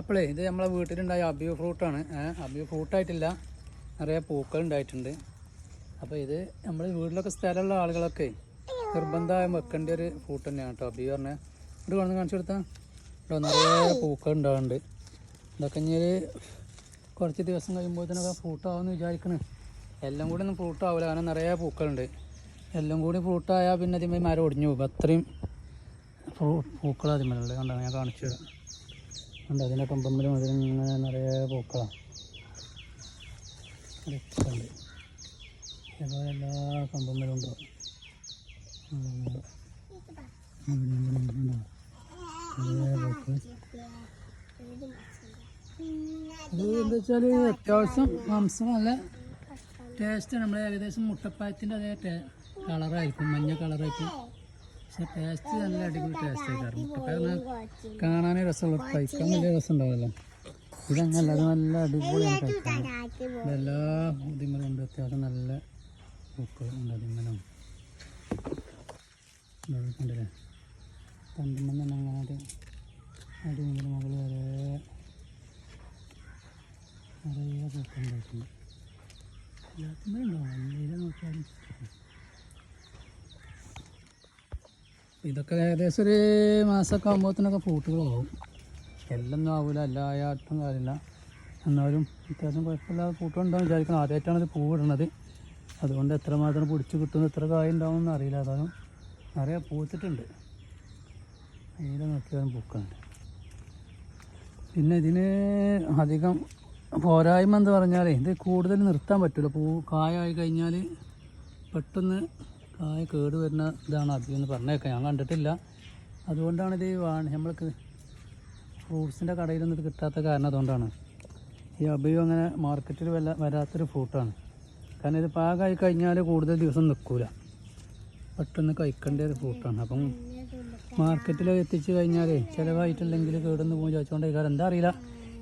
അപ്പോളേ ഇത് നമ്മളെ വീട്ടിലുണ്ടായ അബിയ ഫ്രൂട്ടാണ് അബിയ ഫ്രൂട്ടായിട്ടില്ല നിറയെ പൂക്കൾ ഉണ്ടായിട്ടുണ്ട്. അപ്പോൾ ഇത് നമ്മൾ വീട്ടിലൊക്കെ സ്ഥലമുള്ള ആളുകളൊക്കെ നിർബന്ധമായും വെക്കേണ്ട ഒരു ഫ്രൂട്ട് തന്നെയാണ് കേട്ടോ അബി പറഞ്ഞാൽ ഇവിടെ കൊണ്ടു കാണിച്ചു കൊടുത്താൽ ഇവിടെ നിറയെ പൂക്കൾ ഉണ്ടാവുന്നുണ്ട്. ഇതൊക്കെ ഒരു കുറച്ച് ദിവസം കഴിയുമ്പോഴത്തേനൊക്കെ തന്നെ ആവുമെന്ന് വിചാരിക്കണ്. എല്ലാം കൂടി ഒന്നും ഫ്രൂട്ടാവില്ല കാരണം നിറയെ പൂക്കളുണ്ട്. എല്ലാം കൂടി ഫ്രൂട്ടായാൽ പിന്നെ അതിന്മേൽ മരം ഒടിഞ്ഞു പോകും. അത്രയും ഫ്രൂ പൂക്കൾ അതിന്മേലുള്ളത് കണ്ടാണ് ഞാൻ കാണിച്ചു തരാം. കണ്ടോ അതിന്റെ കൊമ്പമ്മിലും ഇങ്ങനെ നിറയെ പൂക്കളാണ്. ഉണ്ട് ഇതുപോലെ എല്ലാ കൊമ്പമ്പിലും ഉണ്ടാവും ഉണ്ടോ? അത്യാവശ്യം മാംസം നല്ല ടേസ്റ്റ് നമ്മൾ ഏകദേശം മുട്ടപ്പായത്തിന്റെ അതേ കളറായിരിക്കും മഞ്ഞ കളറായിട്ട് പക്ഷെ ടേസ്റ്റ് നല്ല അടിപൊളി ടേസ്റ്റ് എന്നാൽ കാണാനേ രസമുള്ള കഴിക്കാൻ വലിയ രസം ഉണ്ടാവല്ലോ ഇതങ്ങനല്ല അത് നല്ല അടിപൊളിയാണ് കഴിക്കാൻ ഇതിമലും ഉണ്ട് അത്യാവശ്യം നല്ല പൂക്കളും ഉണ്ട് അതിമലും കണ്ടില്ലേ? തണ്ടുമ്പോൾ തന്നെ അങ്ങനെ മുകളിൽ വരെ നിറയെ പൂക്കളുണ്ടായിട്ടുണ്ട് നീല നോക്കിയാലും ഇതൊക്കെ ഏകദേശം ഒരു മാസമൊക്കെ ആകുമ്പോഴത്തേനൊക്കെ പൂട്ടുകളാവും. എല്ലൊന്നും ആവില്ല എല്ലാ ആട്ടും കാര്യമില്ല. എന്നാലും അത്യാവശ്യം കുഴപ്പമില്ലാതെ പൂട്ടുണ്ടാവും വിചാരിക്കണം ആദ്യമായിട്ടാണ് ഇത് പൂവിടുന്നത്. അതുകൊണ്ട് എത്രമാത്രം പിടിച്ച് കിട്ടുന്നു എത്ര കായ ഉണ്ടാവുമെന്ന് അറിയില്ല. അതാണ് നിറയെ പൂത്തിട്ടുണ്ട്. നീല നോക്കിയാലും പൂക്കുന്നുണ്ട് പിന്നെ ഇതിന് അധികം പോരായ്മ എന്ന് പറഞ്ഞാൽ ഇത് കൂടുതൽ നിർത്താൻ പറ്റില്ല പൂ കായായി കഴിഞ്ഞാൽ പെട്ടെന്ന് കായ കേട് വരുന്ന ഇതാണ് അധികം എന്ന് പറഞ്ഞേക്കാം. ഞാൻ കണ്ടിട്ടില്ല. അതുകൊണ്ടാണ് ഇത് നമ്മൾക്ക് ഫ്രൂട്ട്സിന്റെ കടയിലൊന്നും ഇത് കിട്ടാത്ത കാരണം അതുകൊണ്ടാണ്. ഈ അബിയും അങ്ങനെ മാർക്കറ്റിൽ വല്ല വരാത്തൊരു ഫ്രൂട്ടാണ്. കാരണം ഇത് പാകമായി കഴിഞ്ഞാൽ കൂടുതൽ ദിവസം നിൽക്കില്ല പെട്ടെന്ന് കഴിക്കേണ്ട ഒരു ഫ്രൂട്ടാണ്. അപ്പം മാർക്കറ്റിൽ എത്തിച്ച് കഴിഞ്ഞാൽ ചിലവായിട്ടില്ലെങ്കിൽ കേടൊന്ന് പോകും ചോദിച്ചുകൊണ്ട് കാരണം എന്താ അറിയില്ല.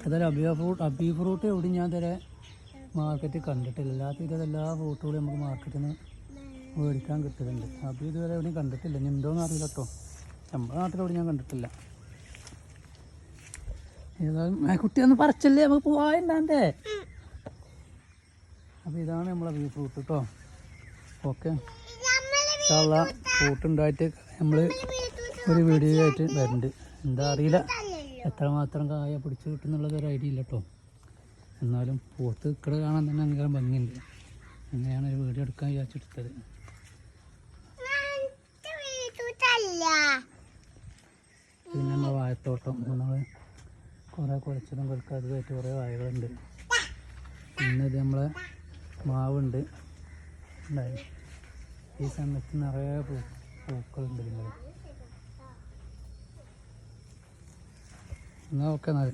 ഏതായാലും അബിയ ഫ്രൂട്ട് അബി ഫ്രൂട്ട് എവിടെയും ഞാൻ തരെ മാർക്കറ്റ് കണ്ടിട്ടില്ല. അല്ലാത്ത എല്ലാ ഫ്രൂട്ടുകളും നമുക്ക് മാർക്കറ്റിൽ നിന്ന് മേടിക്കാൻ കിട്ടുന്നുണ്ട് അപ്പോൾ ഇതുവരെ എവിടെയും കണ്ടിട്ടില്ല. ഇനി ഉണ്ടോയെന്ന് അറിയില്ല കേട്ടോ നമ്മുടെ നാട്ടിലെവിടെ ഞാൻ കണ്ടിട്ടില്ല. ഏതായാലും കുട്ടി ഒന്ന് പറിച്ചല്ലേ? നമുക്ക് പോവാണ്ടാണ്ടേ അപ്പോൾ ഇതാണ് നമ്മളെ ബീഫ് ഫ്രൂട്ട് കേട്ടോ ഓക്കെ. ഇൻഷാല്ല ഫ്രൂട്ട് ഉണ്ടായിട്ട് നമ്മൾ ഒരു വീഡിയോ ആയിട്ട് വരുന്നുണ്ട് എന്താ അറിയില്ല. എത്രമാത്രം കായ പിടിച്ച് കിട്ടുന്നുള്ളത് ഒരു ഐഡിയ ഇല്ല കേട്ടോ എന്നാലും പൂത്ത് ഇക്കടെ കാണാൻ തന്നെ ഭംഗിയുണ്ട്. അങ്ങനെയാണ് ഒരു വീഡിയോ എടുക്കാൻ വിചാരിച്ചെടുത്തത് പിന്നെ നമ്മളെ വാഴത്തോട്ടം നമ്മൾ കുറേ കുഴച്ചതും കൊടുക്കാതെ കൊടുക്കാത്തതായിട്ട് കുറേ വാഴകളുണ്ട്. ഇത് നമ്മളെ മാവുണ്ട്. ഈ സമയത്ത് നിറയെ പൂ പൂക്കളുണ്ട് നിങ്ങൾ എന്നാൽ ഓക്കെ എന്നാൽ